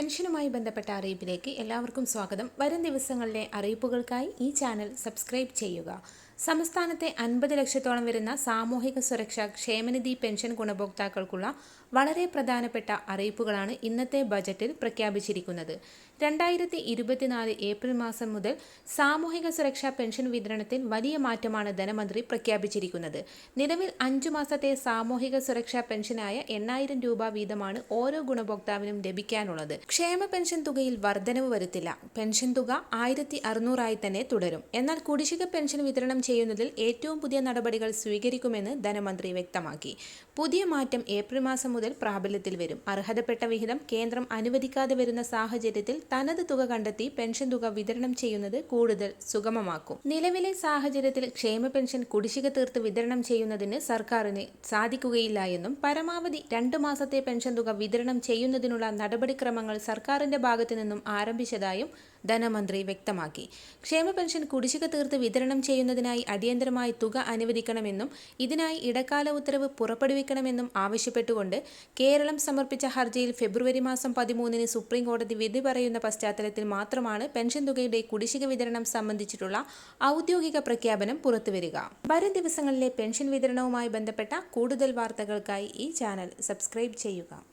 പെൻഷനുമായി ബന്ധപ്പെട്ട അറിയിപ്പിലേക്ക് എല്ലാവർക്കും സ്വാഗതം. വരും ദിവസങ്ങളിലെ അറിയിപ്പുകൾക്കായി ഈ ചാനൽ സബ്സ്ക്രൈബ് ചെയ്യുക. സംസ്ഥാനത്തെ അൻപത് ലക്ഷത്തോളം വരുന്ന സാമൂഹിക സുരക്ഷാ ക്ഷേമനിധി പെൻഷൻ ഗുണഭോക്താക്കൾക്കുള്ള വളരെ പ്രധാനപ്പെട്ട അറിയിപ്പുകളാണ് ഇന്നത്തെ ബജറ്റിൽ പ്രഖ്യാപിച്ചിരിക്കുന്നത്. രണ്ടായിരത്തി ഇരുപത്തിനാല് ഏപ്രിൽ മാസം മുതൽ സാമൂഹിക സുരക്ഷാ പെൻഷൻ വിതരണത്തിൽ വലിയ മാറ്റമാണ് ധനമന്ത്രി പ്രഖ്യാപിച്ചിരിക്കുന്നത്. നിലവിൽ അഞ്ചു മാസത്തെ സാമൂഹിക സുരക്ഷാ പെൻഷനായ എണ്ണായിരം രൂപ വീതമാണ് ഓരോ ഗുണഭോക്താവിനും ലഭിക്കാനുള്ളത്. ക്ഷേമ പെൻഷൻ തുകയിൽ വർധനവ് വരുത്തില്ല. പെൻഷൻ തുക ആയിരത്തി അറുന്നൂറായി തന്നെ തുടരും. എന്നാൽ കുടിശ്ശിക പെൻഷൻ വിതരണം ചെയ്യുന്നതിൽ ഏറ്റവും പുതിയ നടപടികൾ സ്വീകരിക്കുമെന്ന് ധനമന്ത്രി വ്യക്തമാക്കി. പുതിയ മാറ്റം ഏപ്രിൽ മാസം മുതൽ പ്രാബല്യത്തിൽ വരും. അർഹതപ്പെട്ട വിഹിതം കേന്ദ്രം അനുവദിക്കാതെ വരുന്ന സാഹചര്യത്തിൽ തനത് തുക കണ്ടെത്തി പെൻഷൻ തുക വിതരണം ചെയ്യുന്നത് കൂടുതൽ സുഗമമാക്കും. നിലവിലെ സാഹചര്യത്തിൽ ക്ഷേമ പെൻഷൻ കുടിശ്ശിക തീർത്ത് വിതരണം ചെയ്യുന്നതിന് സർക്കാരിന് സാധിക്കുകയില്ല എന്നും പരമാവധി രണ്ട് മാസത്തെ പെൻഷൻ തുക വിതരണം ചെയ്യുന്നതിനുള്ള നടപടിക്രമങ്ങൾ സർക്കാരിന്റെ ഭാഗത്തു നിന്നും ആരംഭിച്ചതായും ധനമന്ത്രി വ്യക്തമാക്കി. ക്ഷേമ പെൻഷൻ കുടിശ്ശിക തീർത്ത് വിതരണം ചെയ്യുന്നതിനായി അടിയന്തരമായി തുക അനുവദിക്കണമെന്നും ഇതിനായി ഇടക്കാല ഉത്തരവ് പുറപ്പെടുവിക്കണമെന്നും ആവശ്യപ്പെട്ടുകൊണ്ട് കേരളം സമർപ്പിച്ച ഹർജിയിൽ ഫെബ്രുവരി മാസം പതിമൂന്നിന് സുപ്രീം കോടതി വിധി പറയുന്ന പശ്ചാത്തലത്തിൽ മാത്രമാണ് പെൻഷൻ തുകയുടെ കുടിശ്ശിക വിതരണം സംബന്ധിച്ചിട്ടുള്ള ഔദ്യോഗിക പ്രഖ്യാപനം പുറത്തുവരിക. വരും ദിവസങ്ങളിലെ പെൻഷൻ വിതരണവുമായി ബന്ധപ്പെട്ട കൂടുതൽ വാർത്തകൾക്കായി ഈ ചാനൽ സബ്സ്ക്രൈബ് ചെയ്യുക.